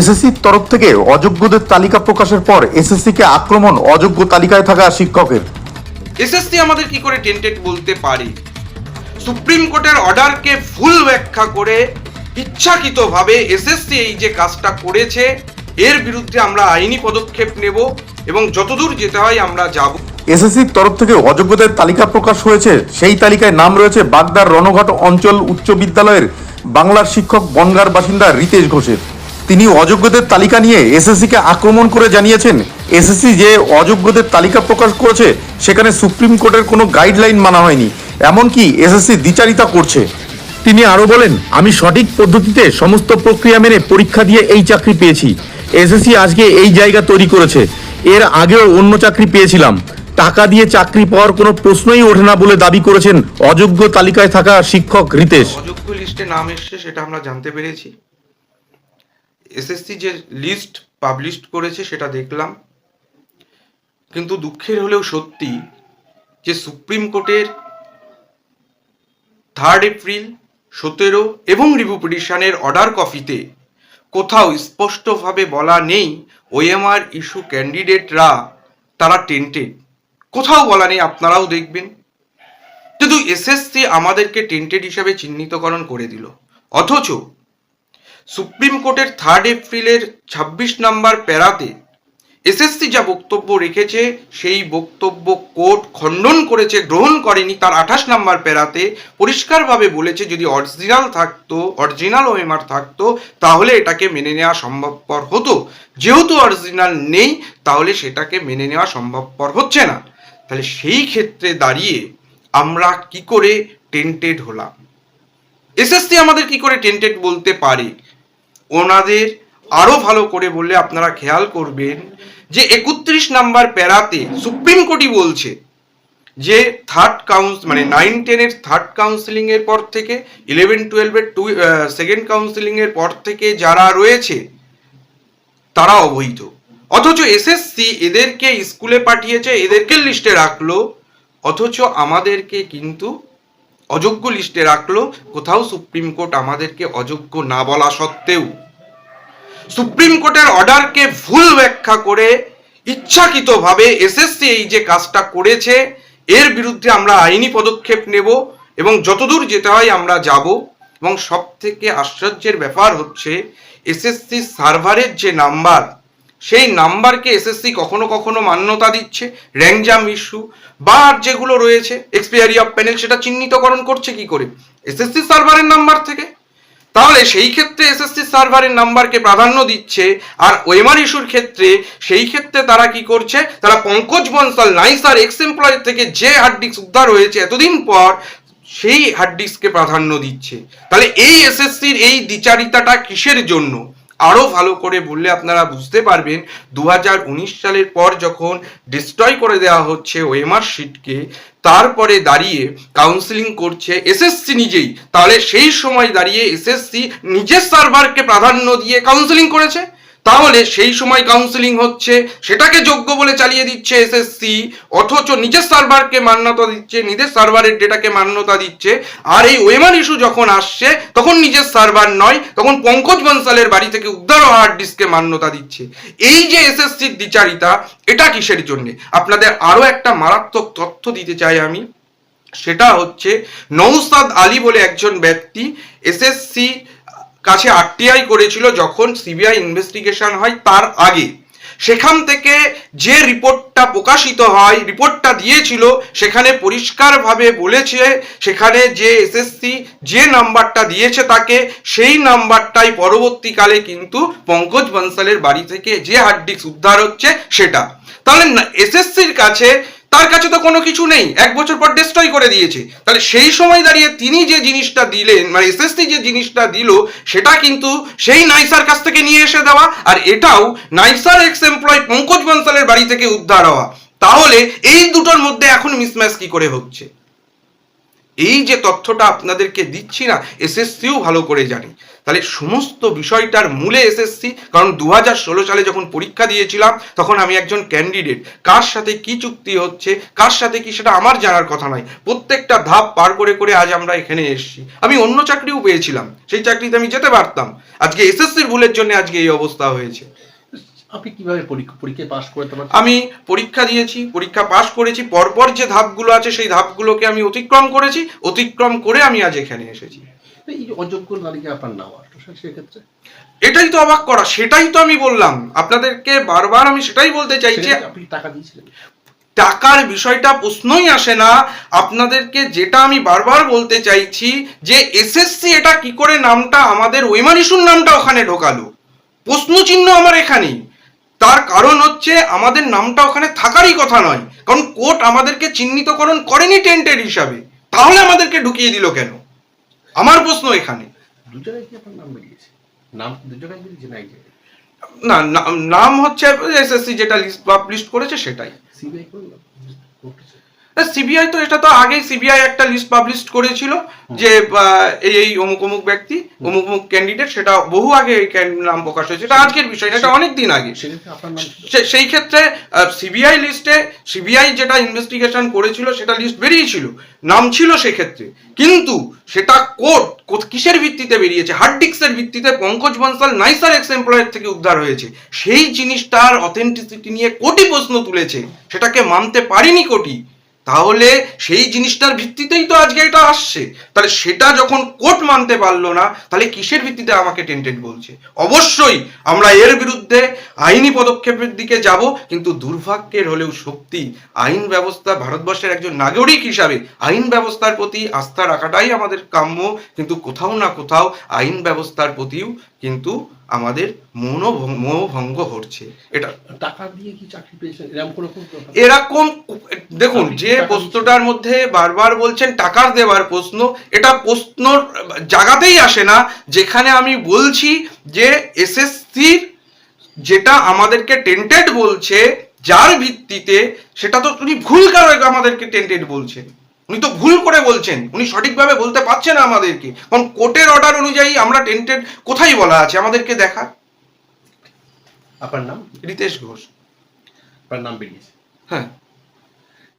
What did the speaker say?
এসএসসির তরফ থেকে অযোগ্যদের তালিকা প্রকাশের পর এসএসসিকে আক্রমণ অযোগ্য তালিকায় থাকা শিক্ষকের। এসএসসি আমাদের কি করে টেন্টেড বলতে পারি? সুপ্রিম কোর্টের অর্ডারকে ফুল ব্যাখ্যা করে ইচ্ছাকৃতভাবে এসএসসি এই যে কাজটা করেছে এর বিরুদ্ধে আমরা আইনি পদক্ষেপ নেব এবং যতদূর যেতে হয় আমরা যাব। এসএসসির তরফ থেকে অযোগ্যদের তালিকা প্রকাশ হয়েছে। সেই তালিকায় নাম রয়েছে বাগদার রণঘাট অঞ্চল উচ্চ বিদ্যালয়ের বাংলার শিক্ষক বনগার বাসিন্দা রিতেশ ঘোষের। তিনি অযোগ্যদের তালিকা নিয়ে এসএসসিকে আক্রমণ করে জানিয়েছেন। এসএসসি যে অযোগ্যদের তালিকা প্রকাশ করেছে, সেখানে সুপ্রিম কোর্টের কোনো গাইডলাইন মানা হয়নি। এমনকি এসএসসি দ্বিচারিতা করছে। তিনি আরও বলেন, আমি সঠিক পদ্ধতিতে সমস্ত প্রক্রিয়া মেনে পরীক্ষা দিয়ে এই চাকরি পেয়েছি। এসএসসি আজকে এই জায়গা তৈরি করেছে। এর আগেও অন্য চাকরি পেয়েছিলাম। টাকা দিয়ে চাকরি পাওয়ার কোনো প্রশ্নই ওঠে না বলে দাবি করেছেন অযোগ্য তালিকায় থাকা শিক্ষক রিতেশ। অযোগ্য লিস্টে নাম এসছে, সেটা আমরা জানতে পেরেছি। এসএসসি যে লিস্ট পাবলিশ করেছে সেটা দেখলাম। কিন্তু দুঃখের হলেও সত্যি যে সুপ্রিম কোর্টের থার্ড এপ্রিল সতেরো এবং রিভিউ পিটিশনের অর্ডার কপিতে কোথাও স্পষ্টভাবে বলা নেই ওএমআর ইস্যু ক্যান্ডিডেটরা তারা টেন্টেড কোথাও বলা নেই, আপনারাও দেখবেন। কিন্তু এসএসসি আমাদেরকে টেন্টেড হিসাবে চিহ্নিতকরণ করে দিল, অথচ সুপ্রিম কোর্টের থার্ড এপ্রিলের ছাব্বিশ নাম্বার প্যারাতে এসএসসি যা বক্তব্য রেখেছে, সেই বক্তব্য কোর্ট খণ্ডন করেছে, গ্রহণ করেনি, তার আঠাশ নাম্বার প্যারাতে পরিষ্কারভাবে বলেছে, যদি অরিজিনাল থাকতো অরিজিনাল ওএমআর থাকতো, তাহলে এটাকে মেনে নেওয়া সম্ভবপর হতো। যেহেতু অরিজিনাল নেই, তাহলে সেটাকে মেনে নেওয়া সম্ভবপর হচ্ছে না। তাহলে সেই ক্ষেত্রে দাঁড়িয়ে আমরা কি করে টেন্টেড হলাম? এসএসসি আমাদের কি করে টেন্টেড বলতে পারে? ওনাদের আরও ভালো করে বললে আপনারা খেয়াল করবেন যে একত্রিশ নাম্বার প্যারাতে সুপ্রিম কোর্টই বলছে যে থার্ড কাউন্স মানে নাইন টেনের থার্ড কাউন্সিলিং এর পর থেকে ইলেভেন টুয়েলভের টু সেকেন্ড কাউন্সিলিং এর পর থেকে যারা রয়েছে, তারা অবৈধ অথচ এসএসসি এদেরকে স্কুলে পাঠিয়েছে, এদেরকে লিস্টে রাখল, অথচ আমাদেরকে কিন্তু অযোগ্য লিস্টে রাখল, কোথাও সুপ্রিম কোর্ট আমাদেরকে অযোগ্য না বলা সত্ত্বেও। সুপ্রিম কোর্টের অর্ডারকে ভুল ব্যাখ্যা করে ইচ্ছাকৃতভাবে এসএসসি এই যে কাজটা করেছে, এর বিরুদ্ধে আমরা আইনি পদক্ষেপ নেব এবং যতদূর যেতে হয় আমরা যাব। এবং সব থেকে আশ্চর্যের ব্যাপার হচ্ছে, এসএসসি সার্ভারের যে নাম্বার সেই নাম্বারকে এসএসসি কখনো কখনো মান্যতা দিচ্ছে র্যাঙ্কজাম ইস্যু বা আর যেগুলো রয়েছে এক্সপায়ারি অফ প্যানেল সেটা চিহ্নিতকরণ করছে কি করে? এসএসসি সার্ভারের নাম্বার থেকে। তাহলে সেই ক্ষেত্রে এসএসসি সার্ভারের নাম্বারকে প্রাধান্য দিচ্ছে, আর ওয়েমার ইস্যুর ক্ষেত্রে সেই ক্ষেত্রে তারা কি করছে? তারা পঙ্কজ বনসাল, নাইসার এক্স এমপ্লয়ের থেকে যে হার্ড ডিস্ক উদ্ধার হয়েছে এতদিন পর, সেই হার্ড ডিস্ককে প্রাধান্য দিচ্ছে। তাহলে এই এসএসসির এই দ্বিচারিতাটা কিসের জন্য? আরও ভালো করে বললে আপনারা বুঝতে পারবেন দু হাজার উনিশ সালের পর যখন ডিস্ট্রয় করে দেওয়া হচ্ছে ওএমআর শিটকে তারপরে দাঁড়িয়ে কাউন্সিলিং করছে এসএসসি নিজেই। তাহলে সেই সময় দাঁড়িয়ে এসএসসি নিজের সার্ভারকে প্রাধান্য দিয়ে কাউন্সিলিং করেছে। তাহলে সেই সময় কাউন্সিলিং হচ্ছে, সেটাকে যোগ্য বলে চালিয়ে দিচ্ছে এসএসসি অথচ নিজের সার্ভারকে মান্যতা দিচ্ছে, নিজের সার্ভারের ডেটাকে মান্যতা দিচ্ছে, আর এই ওয়েমান ইস্যু যখন আসছে, তখন নিজের সার্ভার নয়, তখন পঙ্কজ বনসালের বাড়ি থেকে উদ্ধার হার্ড ডিস্কে মান্যতা দিচ্ছে। এই যে এসএসসির দ্বিচারিতা এটা কিসের জন্য? আপনাদের আরও একটা মারাত্মক তথ্য দিতে চাই আমি। সেটা হচ্ছে নৌসাদ আলী বলে একজন ব্যক্তি এসএসসি কাছে আরটিআই করেছিল যখন সিবিআই ইনভেস্টিগেশন হয় তার আগে। সেখান থেকে যে রিপোর্টটা প্রকাশিত হয়, রিপোর্টটা দিয়েছিল, সেখানে পরিষ্কারভাবে বলেছে, সেখানে যে এসএসসি যে নাম্বারটা দিয়েছে তাকে, সেই নাম্বারটাই পরবর্তীকালে কিন্তু পঙ্কজ বনসালের বাড়ি থেকে যে হার্ড ডিস্ক উদ্ধার হচ্ছে সেটা। তাহলে এসএসসির কাছে তার কাছে তো কোনো কিছু নেই। এক বছর পর ডেস্ট্রয় করে দিয়েছে। তাহলে সেই সময় দাঁড়িয়ে তিনি যে জিনিসটা দিলেন মানে এসএসসি যে জিনিসটা দিল, সেটা কিন্তু সেই নাইসার কাছ থেকে নিয়ে এসে দেওয়া, আর এটাও নাইসার এক্স এমপ্লয় পঙ্কজ বনসালের বাড়ি থেকে উদ্ধার হওয়া। তাহলে এই দুটোর মধ্যে এখন মিসম্যাচ কি করে হচ্ছে? এই যে তথ্যটা আপনাদেরকে দিচ্ছি না, এসএসসিও ভালো করে জানে। তাহলে সমস্ত বিষয়টার মূলে এসএসসি, কারণ দু হাজার ষোলো সালে যখন পরীক্ষা দিয়েছিলাম, তখন আমি একজন ক্যান্ডিডেট কার সাথে কি চুক্তি হচ্ছে, কার সাথে কি সেটা আমার জানার কথা নয়। প্রত্যেকটা ধাপ পার করে করে আজ আমরা এখানে এসেছি। আমি অন্য চাকরিও পেয়েছিলাম, সেই চাকরিতে আমি যেতে পারতাম। আজকে এসএসসির ভুলের জন্য আজকে এই অবস্থা হয়েছে। আপনি কীভাবে পরীক্ষা পরীক্ষায় পাশ করতে পারছেন আমি পরীক্ষা দিয়েছি পরীক্ষা পাশ করেছি পরপর যে ধাপগুলো আছে সেই ধাপগুলোকে আমি অতিক্রম করেছি অতিক্রম করে আমি আজ এখানে এসেছি। এই অযোগ্য তালিকা আপনার সেক্ষেত্রে? এটাই তো অবাক করা সেটাই তো আমি বললাম। আপনাদেরকে বারবার আমি সেটাই বলতে চাই যে আপনি টাকা দিয়েছিলেন। টাকার বিষয়টা প্রশ্নই আসে না। আপনাদেরকে যেটা আমি বারবার বলতে চাইছি যে এসএসসি এটা কি করে নামটা আমাদের ওইমানিসুর নামটা ওখানে ঢোকালো। প্রশ্ন চিহ্ন আমার এখানেই। তার কারণ হচ্ছে আমাদের নামটা ওখানে থাকারই কথা নয়। কারণ কোর্ট আমাদেরকে চিহ্নিতকরণ করেনি টেন্টের হিসাবে। তাহলে আমাদেরকে ঢুকিয়ে দিল কেন? আমার প্রশ্ন এখানে। দু কি আপনার নাম বেরিয়েছে? নাম দু জায়গায় বেরিয়েছে না নাম হচ্ছে এসএসসি যেটা লিস্ট পাবলিশ করেছে সেটাই। সিবিআই সিবিআই তো এটা তো আগেই সিবিআই একটা লিস্ট পাবলিশ করেছিল যে এই এই অমুক অমুক ব্যক্তি অমুক অমুক ক্যান্ডিডেট সেটা বহু আগে নাম প্রকাশ হয়েছে। এটা আজকের বিষয় এটা অনেক দিন আগে। সেই ক্ষেত্রে সিবিআই লিস্টে সিবিআই যেটা ইনভেস্টিগেশন করেছিল সেটা লিস্ট বেরিয়েছিল। নাম ছিল সেক্ষেত্রে। কিন্তু সেটা কোর্ট কিসের ভিত্তিতে বেরিয়েছে? হার্ড ডিস্কের ভিত্তিতে পঙ্কজ বনসাল নাইসার এক্স এমপ্লয়ের থেকে উদ্ধার হয়েছে। সেই জিনিসটার অথেন্টিসিটি নিয়ে কোটি প্রশ্ন তুলেছে। সেটাকে মানতে পারিনি কোটি। তাহলে সেই জিনিসটার ভিত্তিতেই তো আজকে এটা আসছে। তাহলে সেটা যখন কোর্ট মানতে পারল না, তাহলে কিসের ভিত্তিতে আমাকে টেন্টেড বলছে? অবশ্যই আমরা এর বিরুদ্ধে আইনি পদক্ষেপের দিকে যাব, কিন্তু দুর্ভাগ্যের হলেও সত্যি আইন ব্যবস্থা ভারতবর্ষের একজন নাগরিক হিসাবে আইন ব্যবস্থার প্রতি আস্থা রাখাটাই আমাদের কাম্য, কিন্তু কোথাও না কোথাও আইন ব্যবস্থার প্রতিও কিন্তু আমাদের মনোভঙ্গ মোহভঙ্গ ঘটছে এটা টাকা দিয়ে কি চাকরি পেয়েছেন? এরকম দেখুন যে প্রশ্নটার মধ্যে বারবার বলছেন টাকার দেওয়ার প্রশ্ন এটা প্রশ্ন জায়গাতেই আসে না। যেখানে আমি বলছি যে এসএসসির যেটা আমাদেরকে টেন্টেড বলছে যার ভিত্তিতে সেটা তো উনি ভুল কারণে আমাদেরকে টেন্টেড বলছেন। উনি তো ভুল করে বলছেন। উনি সঠিকভাবে বলতে পারছে না আমাদেরকে। কারণ কোর্টের অর্ডার অনুযায়ী আমরা টেন্টেড কোথায় বলা আছে? আমাদেরকে দেখা। আপনার নাম? রিতেশ ঘোষ। আপনার নাম বেরিয়েছে হ্যাঁ।